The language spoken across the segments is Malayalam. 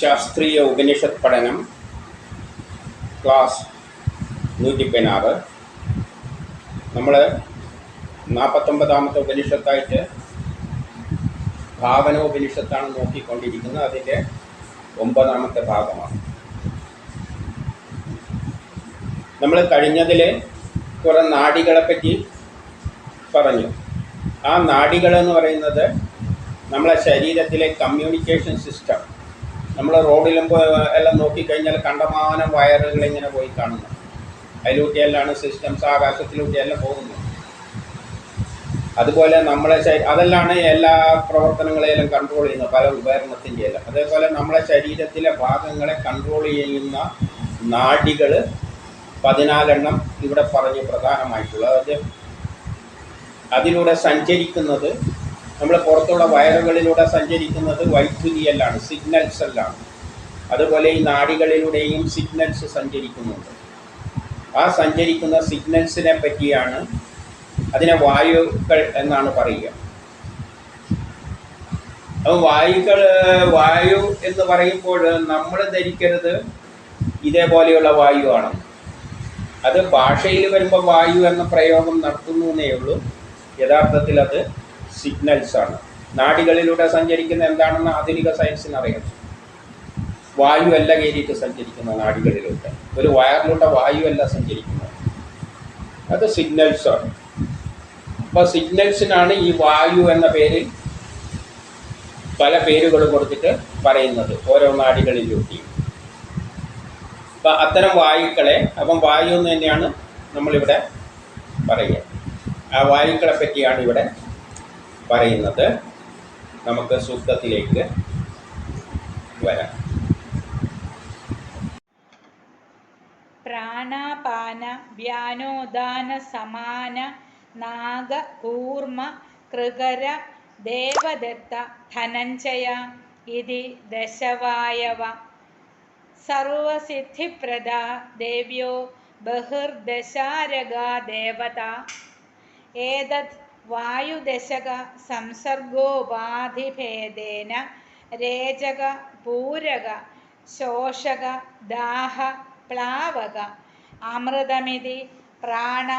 ശാസ്ത്രീയ ഉപനിഷത്ത് പഠനം ക്ലാസ് നൂറ്റി പതിനാറ് നമ്മൾ നാൽപ്പത്തൊമ്പതാമത്തെ ഉപനിഷത്തായിട്ട് ഭാവന ഉപനിഷത്താണ് നോക്കിക്കൊണ്ടിരിക്കുന്നത്. അതിന്റെ ഒമ്പതാമത്തെ ഭാഗമാണ്. നമ്മൾ കഴിഞ്ഞതിൽ കുറേ നാടികളെ പറ്റി പറഞ്ഞു. ആ നാടികളെന്ന് പറയുന്നത് നമ്മളെ ശരീരത്തിലെ കമ്മ്യൂണിക്കേഷൻ സിസ്റ്റം നമ്മൾ റോഡിലും എല്ലാം നോക്കിക്കഴിഞ്ഞാൽ കണ്ടമാനം വയറുകൾ ഇങ്ങനെ പോയി കാണുന്നു. അതിലൂട്ടിയെല്ലാം സിസ്റ്റംസ് ആകാശത്തിലൂട്ടിയെല്ലാം പോകുന്നു അതുപോലെ നമ്മളെ അതെല്ലാം എല്ലാ പ്രവർത്തനങ്ങളെയും കൺട്രോൾ ചെയ്യുന്ന പല ഉപകരണത്തിന്റെ എല്ലാം. അതേപോലെ നമ്മളെ ശരീരത്തിലെ ഭാഗങ്ങളെ കൺട്രോൾ ചെയ്യുന്ന നാടികൾ പതിനാലെണ്ണം ഇവിടെ പറഞ്ഞ് പ്രധാനമായിട്ടുള്ളത്. അത് അതിലൂടെ സഞ്ചരിക്കുന്നത് നമ്മൾ പുറത്തുള്ള വയറുകളിലൂടെ സഞ്ചരിക്കുന്നത് വൈദ്യുതിയെല്ലാണ് സിഗ്നൽസ് എല്ലാം അതുപോലെ ഈ നാടികളിലൂടെയും സിഗ്നൽസ് സഞ്ചരിക്കുന്നുണ്ട്. ആ സഞ്ചരിക്കുന്ന സിഗ്നൽസിനെ പറ്റിയാണ് അതിനെ വായുക്കൾ എന്നാണ് പറയുക. അപ്പം വായുക്കൾ വായു എന്ന് പറയുമ്പോൾ നമ്മൾ ധരിക്കരുത് ഇതേപോലെയുള്ള വായു ആണെന്ന് അത് ഭാഷയിൽ വരുമ്പോൾ വായു എന്ന പ്രയോഗം നടത്തുന്നു എന്നേ ഉള്ളൂ. യഥാർത്ഥത്തിൽ അത് സിഗ്നൽസ് ആണ്. നാഡികളിലൂടെ സഞ്ചരിക്കുന്ന എന്താണെന്ന് ആധുനിക സയൻസിന് അറിയാം. വായു അല്ല കയറിയിട്ട് സഞ്ചരിക്കുന്ന നാടികളിലൂടെ. ഒരു വയറിലൂടെ വായു അല്ല സഞ്ചരിക്കുന്നത്. അത് സിഗ്നൽസ് ആണ്. അപ്പോൾ സിഗ്നൽസിനാണ് ഈ വായു എന്ന പേരിൽ പല പേരുകൾ കൊടുത്തിട്ട് പറയുന്നത് ഓരോ നാഡികളിലൂട്ടി അപ്പം അത്തരം വായുക്കളെ അപ്പം വായു എന്ന് തന്നെയാണ് നമ്മളിവിടെ പറയുക. ആ വായുക്കളെ പറ്റിയാണ് ഇവിടെ പറയുന്നത് നമുക്ക് സൂക്തത്തിലേക്ക് വരാം. പ്രാണാപാന വ്യാനോദാന സമാന നാഗ കൂർമ്മ കൃകര ദേവദത്ത ധനഞ്ജയ ഇതി ദശവായവ. സർവസിദ്ധിപ്രദ ദേവ്യോ ബഹിർദശാരഗ ദേവത ഏതത് വായുദശക സംസർഗോപാധിഭേദേന രേചക പൂരക ശോഷക ദാഹ പ്ലാവക അമൃതമിതി പ്രാണ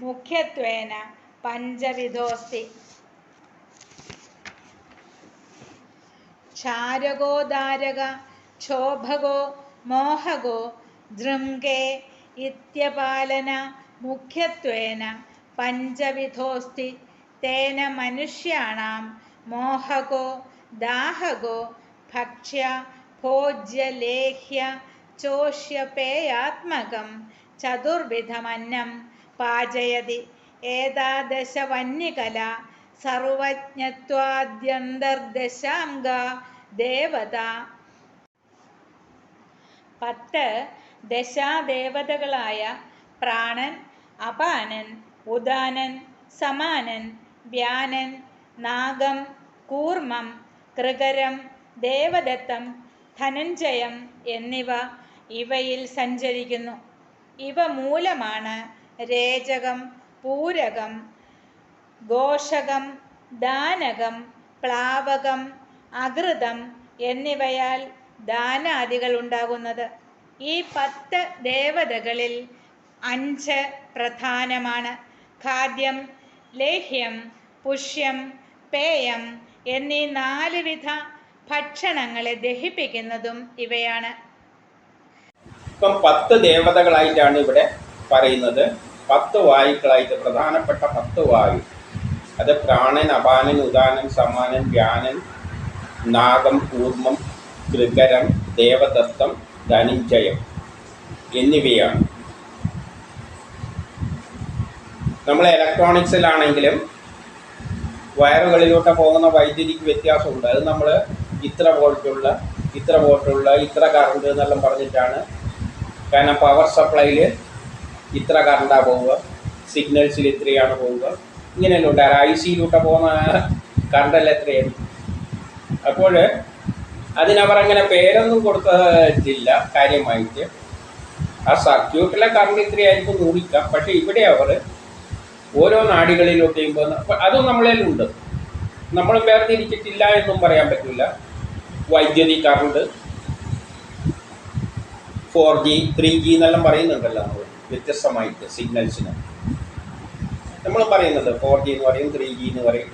മുഖ്യത്വേന പഞ്ചവിധോസ്തി. ക്ഷാരകോദാരക ക്ഷോഭകോ മോഹകോ ദൃംഗേ ഇത്യപാലന മുഖ്യത്വേന പഞ്ചവിധോസ്തി തേന മനുഷ്യാണാം. മോഹകോ ദാഹകോ ഭക്ഷ്യ ഭോജ്യ ലേഹ്യ ചോഷ്യപേയാത്മകം ചതുർവിധമന്നം പാചയതി ഏതാദശ വന്യകല സർവജ്ഞത്വാദ്യന്തർദശാംഗ ദേവത. പത്ത് ദശാദേവതകളായ പ്രാണൻ അപാനൻ ഉദാനൻ സമാനൻ വ്യാനൻ നാഗം കൂർമ്മം കൃകരം ദേവദത്തം ധനഞ്ജയം എന്നിവ ഇവയിൽ സഞ്ചരിക്കുന്നു. ഇവ മൂലമാണ് രേചകം പൂരകം ഘോഷകം ദാനകം പ്ലാവകം അകൃതം എന്നിവയാൽ ദാനാദികൾ ഉണ്ടാകുന്നത്. ഈ പത്ത് ദേവതകളിൽ അഞ്ച് പ്രധാനമാണ്. ഖാദ്യം ലേഹ്യം പുഷ്യം പേയം എന്നീ നാല് വിധ ഭക്ഷണങ്ങളെ ദഹിപ്പിക്കുന്നതും ഇവയാണ്. ഇപ്പം പത്ത് ദേവതകളായിട്ടാണ് ഇവിടെ പറയുന്നത്. പത്ത് വായുക്കളായിട്ട് പ്രധാനപ്പെട്ട പത്ത് വായു. അത് പ്രാണൻ അപാനൻ ഉദാനൻ സമാനൻ വ്യാനൻ നാഗം കൂർമ്മം കൃകരം ദേവദത്തം ധനുഞ്ജയം എന്നിവയാണ്. നമ്മൾ ഇലക്ട്രോണിക്സിലാണെങ്കിലും വയറുകളിലൂടെ പോകുന്ന വൈദ്യുതിക്ക് വ്യത്യാസമുണ്ട്. അത് നമ്മൾ ഇത്ര വോൾട്ടുള്ള ഇത്ര വോൾട്ടുള്ള ഇത്ര കറണ്ട് എന്നെല്ലാം പറഞ്ഞിട്ടാണ്. കാരണം പവർ സപ്ലൈയിൽ ഇത്ര കറണ്ടാണ് പോവുക. സിഗ്നൽസിൽ ഇത്രയാണ് പോവുക. ഇങ്ങനെയല്ല ഉണ്ട്. ഐ സിയിലൂടെ പോകുന്ന കറണ്ടെല്ലാം എത്രയാണ് അപ്പോൾ അതിനവർ അങ്ങനെ പേരൊന്നും കൊടുത്തിട്ടില്ല കാര്യമായിട്ട്. ആ സർക്യൂട്ടിലെ കറണ്ട് ഇത്രയായിരിക്കും ഊഹിക്കാം. പക്ഷേ ഇവിടെ അവർ ഓരോ നാടികളിലോട്ട് പോകുന്ന അതും നമ്മളതിലുണ്ട് നമ്മൾ വേർതിരിച്ചിട്ടില്ല എന്നും പറയാൻ പറ്റില്ല വൈദ്യുതി current four G three G എന്നെല്ലാം പറയുന്നുണ്ടല്ലോ നമ്മൾ വ്യത്യസ്തമായിട്ട് സിഗ്നൽസിന്. നമ്മൾ പറയുന്നത് ഫോർ ജി എന്ന് പറയും ത്രീ ജി എന്ന് പറയും.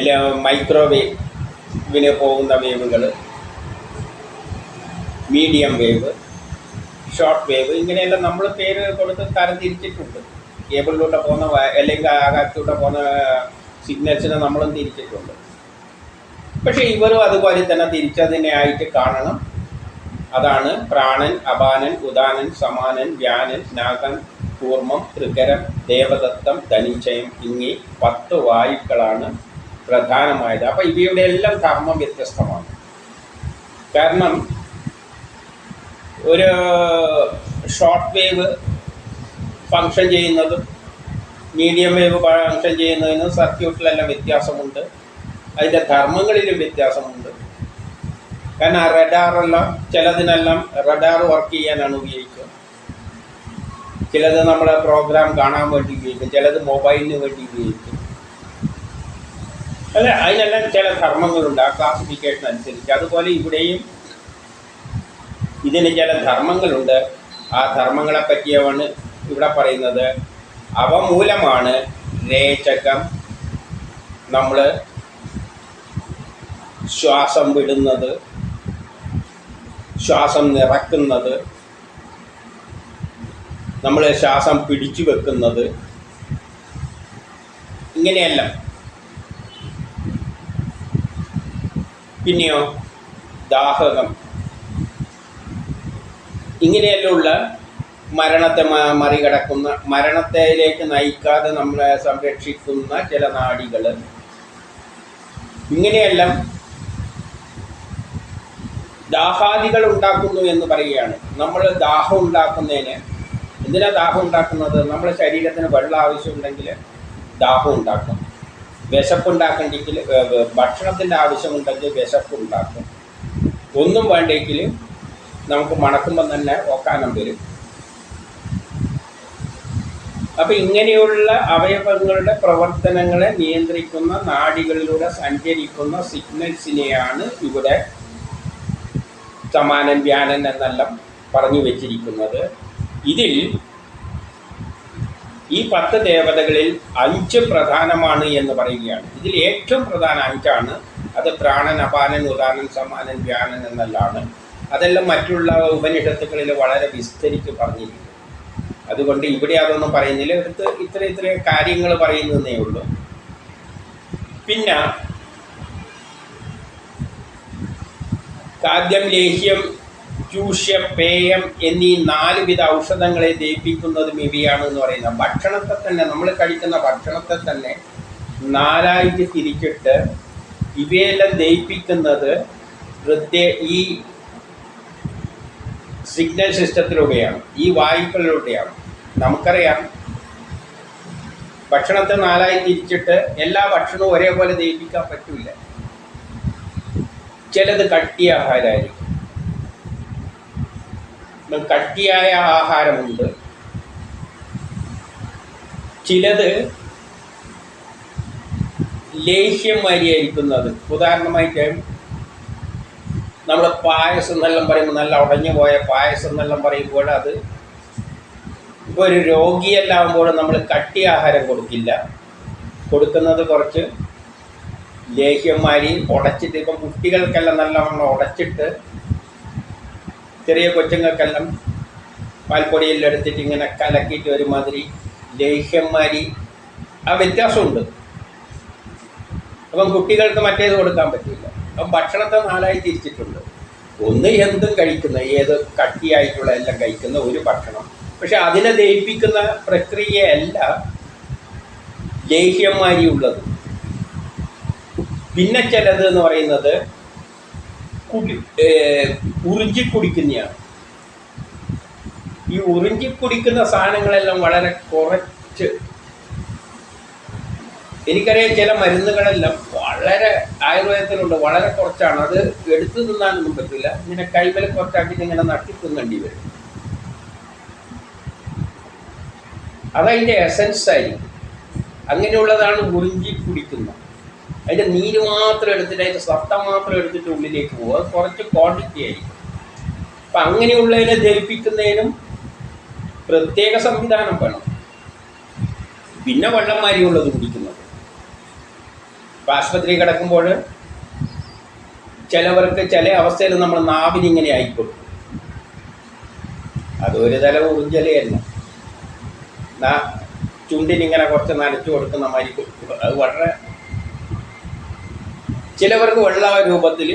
ഇല്ല മൈക്രോവേവിന് പോകുന്ന വേവുകൾ മീഡിയം വേവ്. ഷോർട്ട് വേവ് ഇങ്ങനെയെല്ലാം നമ്മൾ പേര് കൊടുത്ത് തരംതിരിച്ചിട്ടുണ്ട്. കേബിളിലൂടെ പോകുന്ന അല്ലെങ്കിൽ ആകാശത്തൂടെ പോകുന്ന സിഗ്നൽസിനെ നമ്മളും തിരിച്ചിട്ടുണ്ട്. പക്ഷേ ഇവരും അതുപോലെ തന്നെ തിരിച്ചതിനെ ആയിട്ട് കാണണം. അതാണ് പ്രാണൻ അപാനൻ ഉദാനൻ സമാനൻ വ്യാനൻ നാഗൻ കൂർമ്മം ത്രികരം ദേവദത്തം ധനിച്ചയം ഇങ്ങി പത്ത് വായുക്കളാണ് പ്രധാനമായത്. അപ്പോൾ ഇവയുടെ എല്ലാം ധർമ്മം വ്യത്യസ്തമാണ്. കാരണം ഒരു ഷോർട്ട് വേവ് ഫങ്ഷൻ ചെയ്യുന്നതും മീഡിയം വേവ് ഫങ്ഷൻ ചെയ്യുന്നതിനും സർക്യൂട്ടിലെല്ലാം വ്യത്യാസമുണ്ട്. അതിന്റെ ധർമ്മങ്ങളിലും വ്യത്യാസമുണ്ട്. കാരണം റഡാറെല്ലാം ചിലതിനെല്ലാം റഡാർ വർക്ക് ചെയ്യാനാണ് ഉപയോഗിക്കുക. ചിലത് നമ്മുടെ പ്രോഗ്രാം കാണാൻ വേണ്ടി ഉപയോഗിക്കും ചിലത് മൊബൈലിന് വേണ്ടി ഉപയോഗിക്കും. അല്ല അതിനെല്ലാം ചില ധർമ്മങ്ങളുണ്ട് ആ ക്ലാസിഫിക്കേഷൻ അനുസരിച്ച്. അതുപോലെ ഇവിടെയും ഇതിന് ചില ധർമ്മങ്ങളുണ്ട്. ആ ധർമ്മങ്ങളെ പറ്റിയാണ് ഇവിടെ പറയുന്നത്. അവ മൂലമാണ് രേചകം നമ്മൾ ശ്വാസം വിടുന്നത് ശ്വാസം നിറക്കുന്നത് നമ്മൾ ശ്വാസം പിടിച്ചു വെക്കുന്നത് ഇങ്ങനെയല്ല. പിന്നെയോ ദാഹകം. ഇങ്ങനെയെല്ലാമുള്ള മരണത്തെ മറികടക്കുന്ന മരണത്തിലേക്ക് നയിക്കാതെ നമ്മളെ സംരക്ഷിക്കുന്ന ചില നാടികൾ ഇങ്ങനെയെല്ലാം ദാഹാദികൾ ഉണ്ടാക്കുന്നു എന്ന് പറയുകയാണ്. നമ്മൾ ദാഹം ഉണ്ടാക്കുന്നതിന് എന്തിനാ ദാഹം ഉണ്ടാക്കുന്നത്? നമ്മുടെ ശരീരത്തിന് വെള്ളം ആവശ്യമുണ്ടെങ്കിൽ ദാഹം ഉണ്ടാക്കും. വിശപ്പുണ്ടാക്കണ്ടെങ്കിൽ ഭക്ഷണത്തിന്റെ ആവശ്യമുണ്ടെങ്കിൽ വിശപ്പ് ഉണ്ടാക്കും ഒന്നും വേണ്ടെങ്കിൽ നമുക്ക് മണക്കുമ്പം തന്നെ ഓക്കാനം വരും. അപ്പം ഇങ്ങനെയുള്ള അവയവങ്ങളുടെ പ്രവർത്തനങ്ങളെ നിയന്ത്രിക്കുന്ന നാടികളിലൂടെ സഞ്ചരിക്കുന്ന സിഗ്നൽസിനെയാണ് ഇവിടെ സമാനൻ വ്യാനൻ എന്നെല്ലാം പറഞ്ഞു വച്ചിരിക്കുന്നത്. ഇതിൽ ഈ പത്ത് ദേവതകളിൽ അഞ്ച് പ്രധാനമാണ് എന്ന് പറയുകയാണ്. ഇതിൽ ഏറ്റവും പ്രധാന അഞ്ചാണ്. അത് പ്രാണൻ അപാനൻ ഉദാനൻ സമാനൻ വ്യാനൻ എന്നെല്ലാണ് അതെല്ലാം മറ്റുള്ള ഉപനിഷത്തുക്കളിൽ വളരെ വിസ്തരിച്ച് പറഞ്ഞിരിക്കുന്നു അതുകൊണ്ട് ഇവിടെ അതൊന്നും പറയുന്നില്ല. എടുത്ത് ഇത്ര ഇത്ര കാര്യങ്ങൾ പറയുന്നതേ ഉള്ളൂ. പിന്നെ കാദ്യം ലേഹ്യം ചൂഷ്യം പേയം എന്നീ നാല് വിധ ഔഷധങ്ങളെ ദയിപ്പിക്കുന്നതും ഇവയാണ് എന്ന് പറയുന്നത് ഭക്ഷണത്തെ തന്നെ നമ്മൾ കഴിക്കുന്ന ഭക്ഷണത്തെ തന്നെ നാലായിട്ട് തിരിച്ചിട്ട് ഇവയെല്ലാം ദയിപ്പിക്കുന്നത് ഹൃദയ ഈ സിഗ്നൽ സിസ്റ്റത്തിലൂടെയാണ് ഈ വായുക്കളിലൂടെയാണ്. നമുക്കറിയാം ഭക്ഷണത്തെ നാലായി തിരിച്ചിട്ട് എല്ലാ ഭക്ഷണവും ഒരേപോലെ ദയിപ്പിക്കാൻ പറ്റില്ല ചിലത് കട്ടിയ ആഹാരമായിരിക്കും. കട്ടിയായ ആഹാരമുണ്ട്. ചിലത് ലേഹ്യം മാതിരിയായിരിക്കുന്നത് ഉദാഹരണമായിട്ട് നമ്മൾ പായസം എന്നെല്ലാം പറയുമ്പോൾ നല്ല ഉടഞ്ഞു പോയ പായസം എന്നെല്ലാം പറയുമ്പോൾ അത് ഇപ്പോൾ ഒരു രോഗിയല്ലാകുമ്പോഴും നമ്മൾ കട്ടി ആഹാരം കൊടുക്കില്ല. കൊടുക്കുന്നത് കുറച്ച് ലേഹ്യന്മാരെയും ഉടച്ചിട്ട് ഇപ്പം കുട്ടികൾക്കെല്ലാം നല്ലവണ്ണം ഉടച്ചിട്ട് ചെറിയ കൊച്ചുങ്ങൾക്കെല്ലാം പാൽപ്പൊടിയെല്ലാം എടുത്തിട്ട് ഇങ്ങനെ കലക്കിയിട്ട് ഒരുമാതിരി ലേഹ്യന്മാരി ആ വ്യത്യാസമുണ്ട്. അപ്പം കുട്ടികൾക്ക് മറ്റേത് കൊടുക്കാൻ പറ്റില്ല. അപ്പം ഭക്ഷണത്തെ നാലായി തിരിച്ചിട്ടുണ്ട്. ഒന്ന് എന്തും കഴിക്കുന്ന ഏത് കട്ടിയായിട്ടുള്ള എല്ലാം കഴിക്കുന്ന ഒരു ഭക്ഷണം. പക്ഷെ അതിനെ ദഹിപ്പിക്കുന്ന പ്രക്രിയയല്ല ലേഹ്യന്മാരി ഉള്ളത്. പിന്നെ ചിലത് എന്ന് പറയുന്നത് കുടി ഉറിഞ്ചി കുടിക്കുന്നതാണ് ഈ ഉറിഞ്ചി കുടിക്കുന്ന സാധനങ്ങളെല്ലാം വളരെ കുറച്ച്. എനിക്കറിയാം ചില മരുന്നുകളെല്ലാം വളരെ ആയുർവേദത്തിലുണ്ട് വളരെ കുറച്ചാണ്. അത് എടുത്തു തിന്നാനൊന്നും പറ്റില്ല ഇങ്ങനെ കൈമല കുറച്ചാക്കിയിട്ട് ഇങ്ങനെ നട്ടി തിന്നേണ്ടി വരും. അതതിന്റെ എസൻസ് ആയിരിക്കും. അങ്ങനെയുള്ളതാണ് ഉറിഞ്ചി കുടിക്കുന്നത്. അതിന്റെ നീര് മാത്രം എടുത്തിട്ട് അതിന്റെ സത്ത മാത്രം എടുത്തിട്ട് ഉള്ളിലേക്ക് പോകും അത് കുറച്ച് ക്വാണ്ടിറ്റി ആയിരിക്കും. അപ്പം അങ്ങനെയുള്ളതിനെ ജയിപ്പിക്കുന്നതിനും പ്രത്യേക സംവിധാനം വേണം. പിന്നെ വെള്ളം മാരിയുള്ളത് കുടിക്കുന്നത്. ഇപ്പം ആശുപത്രി കിടക്കുമ്പോൾ ചിലവർക്ക് ചില അവസ്ഥയിൽ നമ്മൾ നാവിനിങ്ങനെ ആയിക്കൊടുക്കും അതൊരു തല നാ ചുണ്ടിനിങ്ങനെ കുറച്ച് നനച്ചു കൊടുക്കുന്ന മാതിരി അത് വളരെ ചിലവർക്ക് വെള്ള രൂപത്തിൽ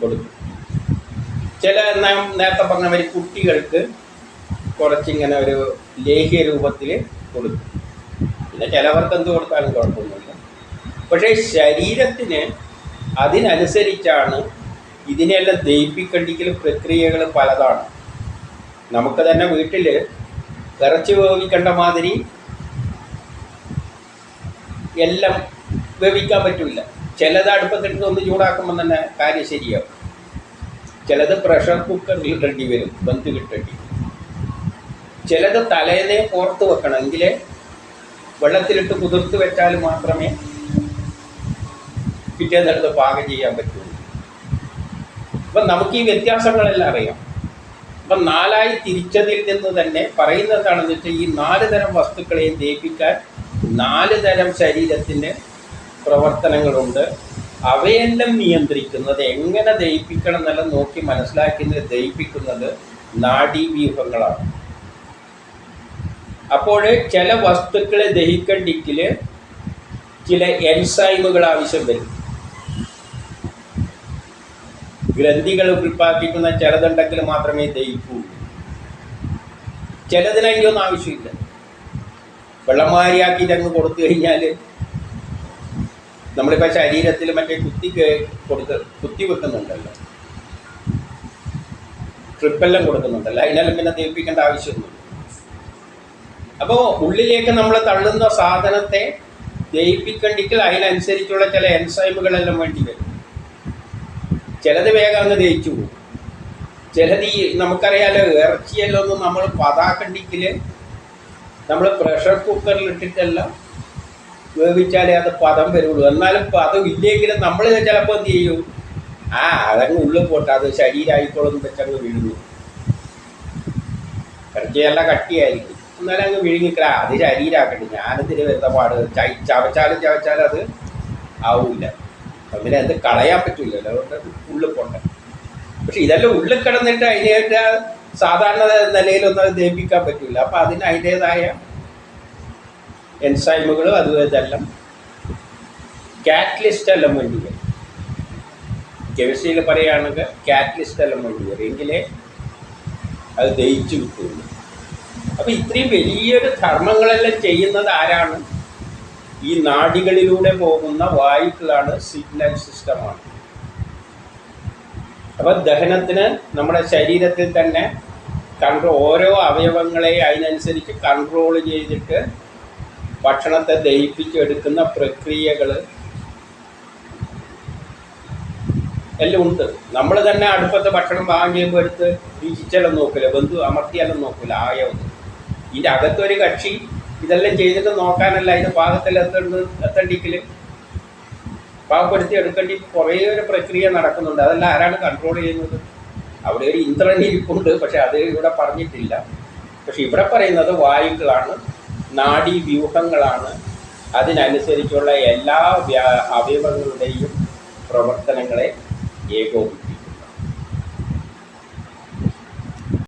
കൊടുക്കും. ചില നേരത്തെ പറഞ്ഞ മാതിരി കുട്ടികൾക്ക് കുറച്ചിങ്ങനെ ഒരു ലേഹ്യ രൂപത്തിൽ കൊടുക്കും. പിന്നെ ചിലവർക്ക് എന്ത് കൊടുത്താലും കുഴപ്പമൊന്നുമില്ല. പക്ഷേ ശരീരത്തിന് അതിനനുസരിച്ചാണ് ഇതിനെല്ലാം ദഹിപ്പിക്കണ്ടിക്കൽ പ്രക്രിയകൾ പലതാണ്. നമുക്ക് തന്നെ വീട്ടിൽ ഇറച്ചി വേവിക്കേണ്ട മാതിരി എല്ലാം വേവിക്കാൻ പറ്റില്ല ചിലത് അടുപ്പത്തിട്ട് ഒന്ന് ചൂടാക്കുമ്പോൾ തന്നെ കാര്യം ശരിയാവും. ചിലത് പ്രഷർ കുക്കറിൽ ഇടേണ്ടി വരും ബന്ധു കിട്ടേണ്ടി ചിലത് തലേന്നേ പുറത്ത് വെക്കണം. എങ്കിലേ വെള്ളത്തിലിട്ട് കുതിർത്ത് വെച്ചാൽ മാത്രമേ പിറ്റേന്നെടുത്ത് പാകം ചെയ്യാൻ പറ്റുള്ളൂ. അപ്പം നമുക്ക് ഈ വ്യത്യാസങ്ങളെല്ലാം അറിയാം. അപ്പം നാലായി തിരിച്ചതിൽ നിന്ന് തന്നെ പറയുന്നത് എന്താണെന്ന് വെച്ചാൽ ഈ നാല് തരം വസ്തുക്കളെയും ദയിപ്പിക്കാൻ നാല് തരം ശരീരത്തിന് പ്രവർത്തനങ്ങളുണ്ട്. അവയെല്ലാം നിയന്ത്രിക്കുന്നത് എങ്ങനെ ദഹിപ്പിക്കണം എന്നെല്ലാം നോക്കി മനസ്സിലാക്കുന്നത് ദഹിപ്പിക്കുന്നത് നാഡീവ്യൂഹങ്ങളാണ് അപ്പോൾ ചില വസ്തുക്കളെ ദഹിക്കണ്ടെങ്കിൽ ചില എൻസൈമുകൾ ആവശ്യം വരും. ഗ്രന്ഥികൾ ഉൽപ്പാദിപ്പിക്കുന്ന ചിലതുണ്ടെങ്കിൽ മാത്രമേ ദഹിക്കൂ. ചിലതിന് ഒന്നും ആവശ്യമില്ല. വെള്ളമാരിയാക്കിയിട്ട് അങ്ങ് കൊടുത്തു കഴിഞ്ഞാൽ നമ്മളിപ്പോൾ ശരീരത്തിൽ മറ്റേ കുത്തി കൊടുത്ത് കുത്തി വെക്കുന്നുണ്ടല്ലോ. ട്രിപ്പെല്ലാം കൊടുക്കുന്നുണ്ടല്ലോ. അതിനെല്ലാം പിന്നെ ദഹിപ്പിക്കേണ്ട ആവശ്യമൊന്നുമില്ല. അപ്പോൾ ഉള്ളിലേക്ക് നമ്മൾ തള്ളുന്ന സാധനത്തെ ദഹിപ്പിക്കണ്ടെങ്കിൽ അതിനനുസരിച്ചുള്ള ചില എൻസൈമുകളെല്ലാം വേണ്ടി വരും. ചിലത് വേഗം അങ്ങ് ദഹിച്ചു പോകും. ചിലത് ഈ നമുക്കറിയാലോ ഇറച്ചിയെല്ലാം ഒന്നും നമ്മൾ പതാക്കണ്ടിക്കിൽ നമ്മൾ പ്രഷർ കുക്കറിൽ ഇട്ടിട്ടെല്ലാം വേവിച്ചാലേ അത് പദം വരുള്ളൂ. എന്നാലും പദം ഇല്ലെങ്കിലും നമ്മൾ ചിലപ്പോൾ എന്ത് ചെയ്യും? ആ അതങ്ങ് ഉള്ളിൽ പോട്ടെ അത് ശരീരമായിക്കോളും വെച്ചങ്ങ് വിഴുങ്ങും. ഇറച്ചിയല്ല കട്ടിയായിരിക്കും. എന്നാലും അങ്ങ് വിഴുങ്ങിക്കല അത് ശരീരമാക്കട്ടെ ഞാനെന്തിന് വരുന്ന പാട്? ചവച്ചാലും ചവച്ചാലും അത് ആവൂല. അങ്ങനെ അത് കളയാൻ പറ്റില്ലല്ലോ അതുകൊണ്ട് അത് ഉള്ളിൽ പോണ്ട. പക്ഷെ ഇതെല്ലാം ഉള്ളിൽ കിടന്നിട്ട് അതിനായിട്ട് സാധാരണ നിലയിലൊന്നും ദഹിപ്പിക്കാൻ പറ്റില്ല അപ്പം അതിന് അതിന്റേതായ എൻസൈമുകളും അതും ഇതെല്ലാം കാറ്റലിസ്റ്റ് എല്ലാം വേണ്ടി വരും. കെമിസ്ട്രിയിൽ പറയുകയാണെങ്കിൽ കാറ്റലിസ്റ്റ് എല്ലാം വേണ്ടി വരും. എങ്കിലേ അത് ദഹിച്ചു കിട്ടുള്ളൂ അപ്പം ഇത്രയും വലിയൊരു ധർമ്മങ്ങളെല്ലാം ചെയ്യുന്നത് ആരാണ്? ഈ നാടികളിലൂടെ പോകുന്ന വായുക്കളാണ് സിഗ്നൽ സിസ്റ്റമാണ് അപ്പോൾ ദഹനത്തിന് നമ്മുടെ ശരീരത്തിൽ തന്നെ കൺട്രോൾ ഓരോ അവയവങ്ങളെ അതിനനുസരിച്ച് കൺട്രോൾ ചെയ്തിട്ട് ഭക്ഷണത്തെ ദഹിപ്പിച്ചെടുക്കുന്ന പ്രക്രിയകൾ എല്ലാം ഉണ്ട്. നമ്മൾ തന്നെ അടുപ്പത്തെ ഭക്ഷണം പാകം ചെയ്യുമ്പോൾ എടുത്ത് രുചിച്ചെല്ലാം നോക്കില്ല ബന്ധു അമർത്തിയാലും നോക്കില്ല ആയോ ഇതിന്റെ അകത്തൊരു കക്ഷി ഇതെല്ലാം ചെയ്തിട്ട് നോക്കാനല്ല അതിന്റെ പാകത്തിൽ എത്തേണ്ട എത്തേണ്ടിക്കൽ പാകപ്പെടുത്തി എടുക്കേണ്ടി കുറേ ഒരു പ്രക്രിയ നടക്കുന്നുണ്ട്. അതെല്ലാം ആരാണ് കൺട്രോൾ ചെയ്യുന്നത്? അവിടെ ഒരു ഇന്ദ്രൻ ഇരിപ്പുണ്ട് പക്ഷെ അത് ഇവിടെ പറഞ്ഞിട്ടില്ല. പക്ഷെ ഇവിടെ പറയുന്നത് വായുക്കളാണ് നാഡീ വ്യൂഹങ്ങളാണ്. അതിനനുസരിച്ചുള്ള എല്ലാ വ്യാ അവയവങ്ങളുടെയും പ്രവർത്തനങ്ങളെ ഏകോപിപ്പിക്കും